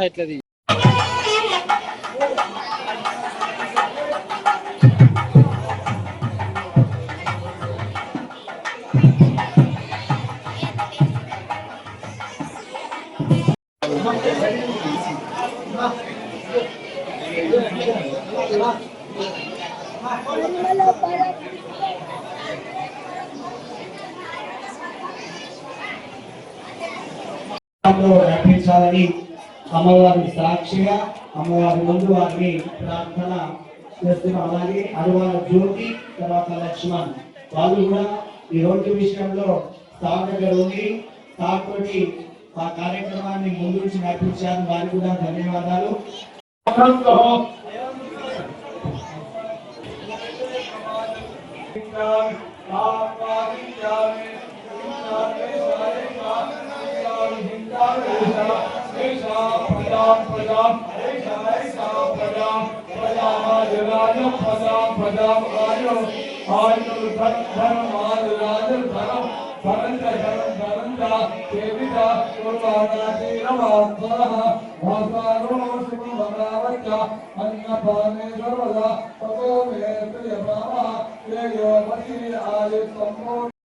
એટલે Hello, para లో నడిపించాలని అమ్మవారిని సాక్షిగా అమ్మవారి ముందు వారిని ప్రార్థన చేస్తున్నాం. అలాగే అనువాద జ్యోతి తర్వాత లక్ష్మణ్. వాళ్ళు కూడా ఈ రోడ్డు విషయంలో సార్ దగ్గర ఉండి సార్ ఆ కార్యక్రమాన్ని ముందు నుంచి నడిపించారు వారికి కూడా ధన్యవాదాలు.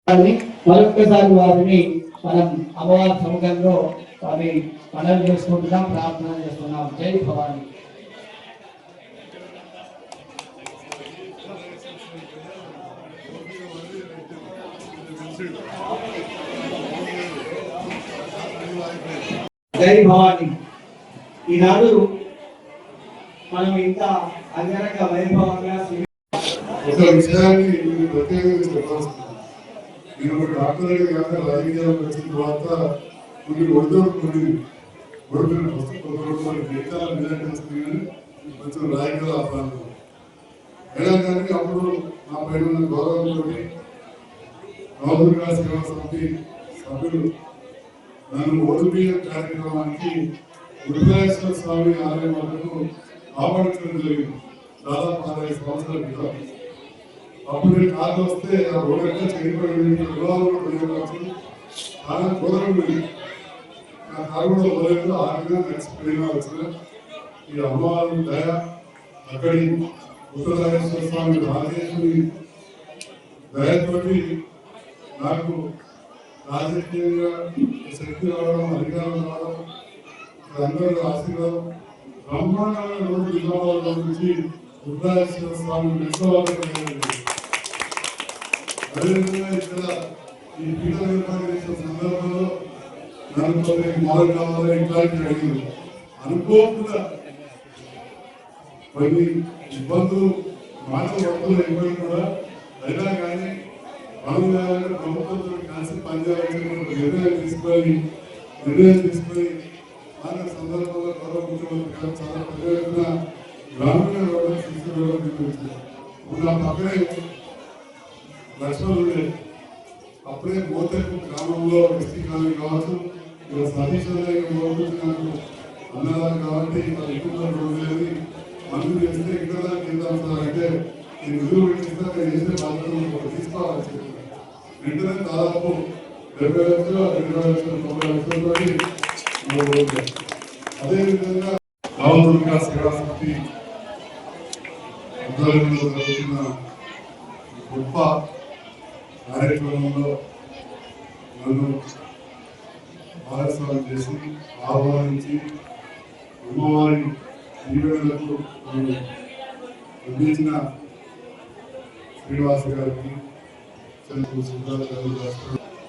వారిని మరొక్కసారి వారిని మనం అమ్మవారి సముఖంలో అవి మనవి చేసుకుంటున్నాం ప్రార్థన చేస్తున్నాం. జై భవాని. జై భవాని. ఈనాడు మనం ఇంత అంగరంగ వైభవంగా ఒక విషయాన్ని ప్రత్యేకంగా చెప్పాల్సింది. నేను ఒక డాక్టర్ గారు రాజకీయాలు వచ్చిన తర్వాత కొన్ని ఒడిదోడు కొన్ని ఓడిపోయిన ఫస్ట్ కొంత రోజు మనకి వస్తుంది కానీ కొంచెం రాజకీయాలు ఆ ప్రాంతం అయినా కానీ అప్పుడు నా పైన ఉన్న గౌరవంతో నవదుర్గా సేవా సమితి సభ్యులు నన్ను ఓడిపోయే కార్యక్రమానికి గురుదేశ్వర స్వామి ఆలయం వరకు ఆపడించడం జరిగింది. దాదాపు అరవై సంవత్సరాల క్రితం అప్పుడు నేను కార్లు వస్తే ఆ రోడ్డు ఎక్కడ చేయబడింది చాలా దూరం ఉంది. నా కారు కూడా పోలేదు ఆరుగా నడిచిపోయినా వచ్చిన ఈ అమ్మవారి దయ అక్కడి ఉత్తరాజేశ్వర స్వామి రాజేశ్వరి దయతోటి నాకు రాజకీయంగా శక్తి రావడం అధికారం రావడం అందరూ ఆశీర్వాదం బ్రహ్మాండమైన రోజు నిజామాబాద్ నుంచి ఉత్తరాజేశ్వర స్వామి విశ్వవాసం అదేవిధంగా ఇక్కడ ఈ పీఠ నిర్మాణం చేసిన సందర్భంలో ఇట్లాంటి అనుకోకుండా కొన్ని ఇబ్బందులు మాటలు వద్దులు కూడా అయినా కానీ మనం కావాలంటే ప్రభుత్వంతో కలిసి పనిచేయాలని నిర్ణయం తీసుకొని నిర్ణయం తీసుకొని ఆ సందర్భంలో గౌరవ ముఖ్యమంత్రి చాలా పెద్ద ఎత్తున గ్రామీణ వ్యవస్థ తీసుకురావడం ఇప్పుడు నా పక్కనే లక్ష్మణుడే అప్పుడే మోతకు గ్రామంలో ఎస్టీ కాలనీ కావచ్చు ఇలా సతీష్ అన్నయ్య అన్నదారు కాబట్టి అది ఎక్కువ రోజులేదు మందు చేస్తే ఇక్కడ కింద అంటే నేను నిధులు పెట్టిస్తా నేను చేసే బాధ్యతలు తీసుకోవాలని వెంటనే దాదాపు డెబ్బై లక్షలు ఇరవై లక్షలు తొంభై లక్షలతో అదేవిధంగా నవదుర్గా సేవా సమితి ఆధ్వర్యంలో జరుగుతున్న గొప్ప కార్యక్రమంలో నన్ను భాగస్వామ్యం చేసి ఆహ్వానించి అమ్మవారి దీవెనలకు అందించిన శ్రీనివాస గారికి సుందర గారు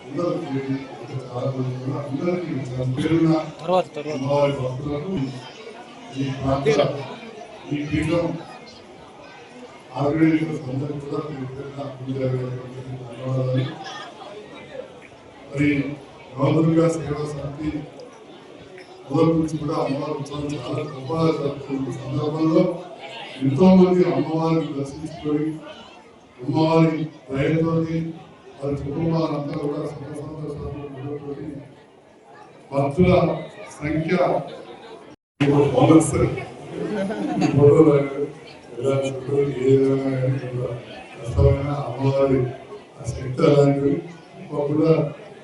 అందరికీ చాలా మంది ఉన్నారు. అందరికీ పేరున తర్వాత తర్వాత అమ్మవారి భక్తులకు ఈ ప్రాంత ఈ పీఠం ఆర్గనైజర్స్ అందరికీ కూడా గారికి ధన్యవాదాలు మరి నవదుర్గా సేవా సమితి మొదటి నుంచి కూడా అమ్మవారి ఉత్సవం చాలా గొప్పగా జరుపుకుంటున్న సందర్భంలో ఎంతో మంది అమ్మవారిని దర్శించుకొని అమ్మవారి దయతోటి వారి కుటుంబాలంతా కూడా సుఖ సంతోషాలతో భక్తుల సంఖ్య అమ్మవారి ఆ శక్తి అలాంటివి ఇంకా కూడా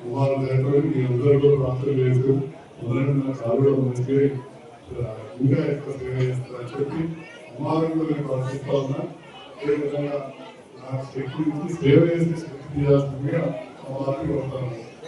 అమ్మవారి దయతోటి మీ అందరూ కూడా లేదు. మొదలైన నా కాలు మంచిగా ఇంకా ఎక్కువ సేవ చేస్తారని చెప్పి కుమారుడు నేను ప్రార్థిస్తా ఉన్నా. ఏ విధంగా నా శక్తి సేవ చేసి శక్తి చేయాల్సిందిగా అమ్మవారిని